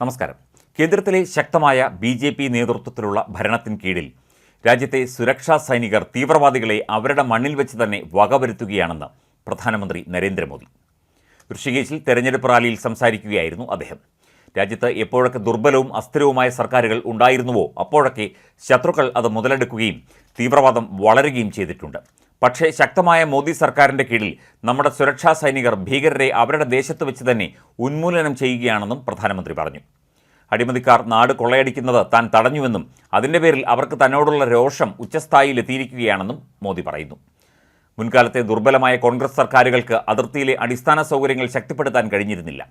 നമസ്കാരം. കേന്ദ്രത്തിലെ ശക്തമായ ബി ജെ പി നേതൃത്വത്തിലുള്ള ഭരണത്തിന് കീഴിൽ രാജ്യത്തെ സുരക്ഷാ സൈനികർ തീവ്രവാദികളെ അവരുടെ മണ്ണിൽ വെച്ച് തന്നെ വകവരുത്തുകയാണെന്ന് പ്രധാനമന്ത്രി നരേന്ദ്രമോദി. ഋഷികേശിൽ തെരഞ്ഞെടുപ്പ് റാലിയിൽ സംസാരിക്കുകയായിരുന്നു അദ്ദേഹം. രാജ്യത്ത് എപ്പോഴൊക്കെ ദുർബലവും അസ്ഥിരവുമായ സർക്കാരുകൾ ഉണ്ടായിരുന്നുവോ അപ്പോഴൊക്കെ ശത്രുക്കൾ അത് മുതലെടുക്കുകയും തീവ്രവാദം വളരുകയും ചെയ്തിട്ടുണ്ട്. പക്ഷേ ശക്തമായ മോദി സർക്കാരിന്റെ കീഴിൽ നമ്മുടെ സുരക്ഷാ സൈനികർ ഭീകരരെ അവരുടെ ദേശത്ത് വെച്ച് തന്നെ ഉന്മൂലനം ചെയ്യുകയാണെന്നും പ്രധാനമന്ത്രി പറഞ്ഞു. അഴിമതിക്കാർ നാട് കൊള്ളയടിക്കുന്നത് താൻ തടഞ്ഞുവെന്നും അതിന്റെ പേരിൽ അവർക്ക് തന്നോടുള്ള രോഷം ഉച്ചസ്ഥായിയിലെത്തിയിരിക്കുകയാണെന്നും മോദി പറയുന്നു. മുൻകാലത്തെ ദുർബലമായ കോൺഗ്രസ് സർക്കാരുകൾക്ക് അതിർത്തിയിലെ അടിസ്ഥാന സൗകര്യങ്ങൾ ശക്തിപ്പെടുത്താൻ കഴിഞ്ഞിരുന്നില്ല.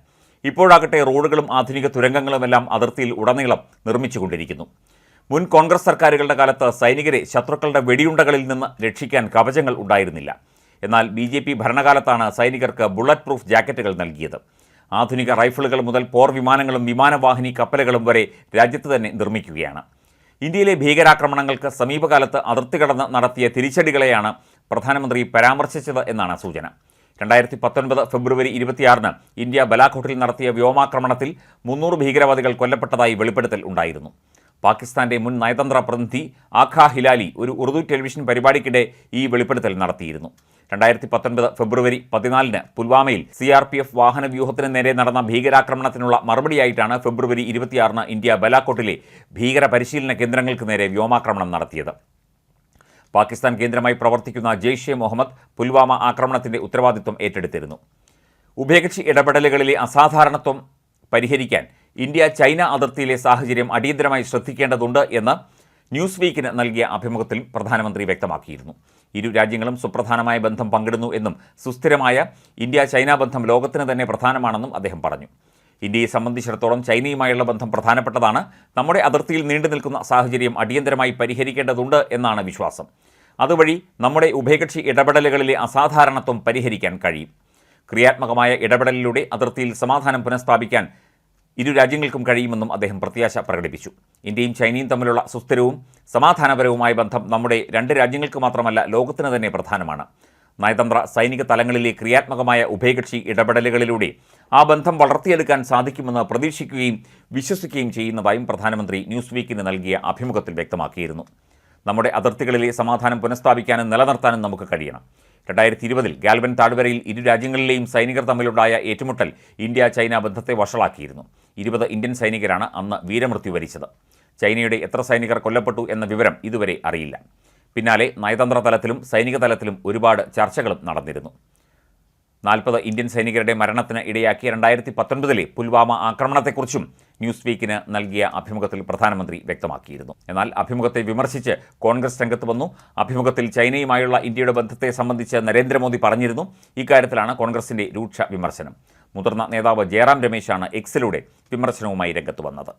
ഇപ്പോഴാകട്ടെ റോഡുകളും ആധുനിക തുരങ്കങ്ങളുമെല്ലാം അതിർത്തിയിൽ ഉടനീളം നിർമ്മിച്ചുകൊണ്ടിരിക്കുന്നു. മുൻ കോൺഗ്രസ് സർക്കാരുകളുടെ കാലത്ത് സൈനികരെ ശത്രുക്കളുടെ വെടിയുണ്ടകളിൽ നിന്ന് രക്ഷിക്കാൻ കവചങ്ങൾ ഉണ്ടായിരുന്നില്ല. എന്നാൽ ബി ജെ പി ഭരണകാലത്താണ് സൈനികർക്ക് ബുള്ളറ്റ് പ്രൂഫ് ജാക്കറ്റുകൾ നൽകിയത്. ആധുനിക റൈഫിളുകൾ മുതൽ പോർ വിമാനങ്ങളും വിമാനവാഹിനി കപ്പലുകളും വരെ രാജ്യത്ത് തന്നെ നിർമ്മിക്കുകയാണ്. ഇന്ത്യയിലെ ഭീകരാക്രമണങ്ങൾക്ക് സമീപകാലത്ത് അതിർത്തി കടന്ന് നടത്തിയ തിരിച്ചടികളെയാണ് പ്രധാനമന്ത്രി പരാമർശിച്ചത് എന്നാണ് സൂചന. രണ്ടായിരത്തി പത്തൊൻപത് ഫെബ്രുവരി ഇരുപത്തിയാറിന് ഇന്ത്യ ബലാഘോട്ടിൽ നടത്തിയ വ്യോമാക്രമണത്തിൽ മുന്നൂറ് ഭീകരവാദികൾ കൊല്ലപ്പെട്ടതായി വെളിപ്പെടുത്തൽ ഉണ്ടായിരുന്നു. പാകിസ്ഥാന്റെ മുൻ നയതന്ത്ര പ്രതിനിധി ആഖ ഹിലാലി ഒരു ഉറുദു ടെലിവിഷൻ പരിപാടിക്കിടെ ഈ വെളിപ്പെടുത്തൽ നടത്തിയിരുന്നു. രണ്ടായിരത്തി പത്തൊൻപത് ഫെബ്രുവരി പതിനാലിന് പുൽവാമയിൽ സി ആർ പി എഫ് വാഹന വ്യൂഹത്തിന് നേരെ നടന്ന ഭീകരാക്രമണത്തിനുള്ള മറുപടിയായിട്ടാണ് ഫെബ്രുവരി ഇരുപത്തിയാറിന് ഇന്ത്യ ബലാക്കോട്ടിലെ ഭീകര പരിശീലന കേന്ദ്രങ്ങൾക്ക് നേരെ വ്യോമാക്രമണം നടത്തിയത്. പാകിസ്ഥാൻ കേന്ദ്രമായി പ്രവർത്തിക്കുന്ന ജെയ്ഷെ മുഹമ്മദ് പുൽവാമ ആക്രമണത്തിന്റെ ഉത്തരവാദിത്വം ഏറ്റെടുത്തിരുന്നു. ഉഭയകക്ഷി ഇടപെടലുകളിലെ അസാധാരണത്വം പരിഹരിക്കാൻ ഇന്ത്യ ചൈന അതിർത്തിയിലെ സാഹചര്യം അടിയന്തരമായി ശ്രദ്ധിക്കേണ്ടതുണ്ട് എന്ന് ന്യൂസ് വീക്കിന് നൽകിയ അഭിമുഖത്തിൽ പ്രധാനമന്ത്രി വ്യക്തമാക്കിയിരുന്നു. ഇരു രാജ്യങ്ങളും സുപ്രധാനമായ ബന്ധം പങ്കിടുന്നു എന്നും സുസ്ഥിരമായ ഇന്ത്യ ചൈന ബന്ധം ലോകത്തിന് തന്നെ പ്രധാനമാണെന്നും അദ്ദേഹം പറഞ്ഞു. ഇന്ത്യയെ സംബന്ധിച്ചിടത്തോളം ചൈനയുമായുള്ള ബന്ധം പ്രധാനപ്പെട്ടതാണ്. നമ്മുടെ അതിർത്തിയിൽ നീണ്ടു നിൽക്കുന്ന സാഹചര്യം അടിയന്തരമായി പരിഹരിക്കേണ്ടതുണ്ട് എന്നാണ് വിശ്വാസം. അതുവഴി നമ്മുടെ ഉഭയകക്ഷി ഇടപെടലുകളിലെ അസാധാരണത്വം പരിഹരിക്കാൻ കഴിയും. ക്രിയാത്മകമായ ഇടപെടലിലൂടെ അതിർത്തിയിൽ സമാധാനം പുനഃസ്ഥാപിക്കാൻ ഇരു രാജ്യങ്ങൾക്കും കഴിയുമെന്നും അദ്ദേഹം പ്രത്യാശ പ്രകടിപ്പിച്ചു. ഇന്ത്യയും ചൈനയും തമ്മിലുള്ള സുസ്ഥിരവും സമാധാനപരവുമായ ബന്ധം നമ്മുടെ രണ്ട് രാജ്യങ്ങൾക്ക് മാത്രമല്ല ലോകത്തിന് തന്നെ പ്രധാനമാണ്. നയതന്ത്ര സൈനിക തലങ്ങളിലെ ക്രിയാത്മകമായ ഉഭയകക്ഷി ഇടപെടലുകളിലൂടെ ആ ബന്ധം വളർത്തിയെടുക്കാൻ സാധിക്കുമെന്ന് പ്രതീക്ഷിക്കുകയും വിശ്വസിക്കുകയും ചെയ്യുന്നതായും പ്രധാനമന്ത്രി ന്യൂസ് വീക്കിന് നൽകിയ അഭിമുഖത്തിൽ വ്യക്തമാക്കിയിരുന്നു. നമ്മുടെ അതിർത്തികളിലെ സമാധാനം പുനഃസ്ഥാപിക്കാനും നിലനിർത്താനും നമുക്ക് കഴിയണം. രണ്ടായിരത്തി ഇരുപതിൽ ഗാൽവൻ താഴ്വരയിൽ ഇരു രാജ്യങ്ങളിലെയും സൈനികർ തമ്മിലുണ്ടായ ഏറ്റുമുട്ടൽ ഇന്ത്യ ചൈന ബന്ധത്തെ വഷളാക്കിയിരുന്നു. ഇരുപത് ഇന്ത്യൻ സൈനികരാണ് അന്ന് വീരമൃത്യു വരിച്ചത്. ചൈനയുടെ എത്ര സൈനികർ കൊല്ലപ്പെട്ടു എന്ന വിവരം ഇതുവരെ അറിയില്ല. പിന്നാലെ നയതന്ത്ര തലത്തിലും സൈനിക തലത്തിലും ഒരുപാട് ചർച്ചകളും നടന്നിരുന്നു. നാൽപ്പത് ഇന്ത്യൻ സൈനികരുടെ മരണത്തിന് ഇടയാക്കിയ രണ്ടായിരത്തി പത്തൊൻപതിലെ പുൽവാമ ആക്രമണത്തെക്കുറിച്ചും ന്യൂസ് വീക്കിന് നൽകിയ അഭിമുഖത്തിൽ പ്രധാനമന്ത്രി വ്യക്തമാക്കിയിരുന്നു. എന്നാൽ അഭിമുഖത്തെ വിമർശിച്ച് കോൺഗ്രസ് രംഗത്ത് വന്നു. അഭിമുഖത്തിൽ ചൈനയുമായുള്ള ഇന്ത്യയുടെ ബന്ധത്തെ സംബന്ധിച്ച് നരേന്ദ്രമോദി പറഞ്ഞിരുന്നു. ഇക്കാര്യത്തിലാണ് കോൺഗ്രസിന്റെ രൂക്ഷ വിമർശനം. മുതിർന്ന നേതാവ് ജയറാം രമേശാണ് എക്സിലൂടെ വിമർശനവുമായി രംഗത്ത് വന്നത്.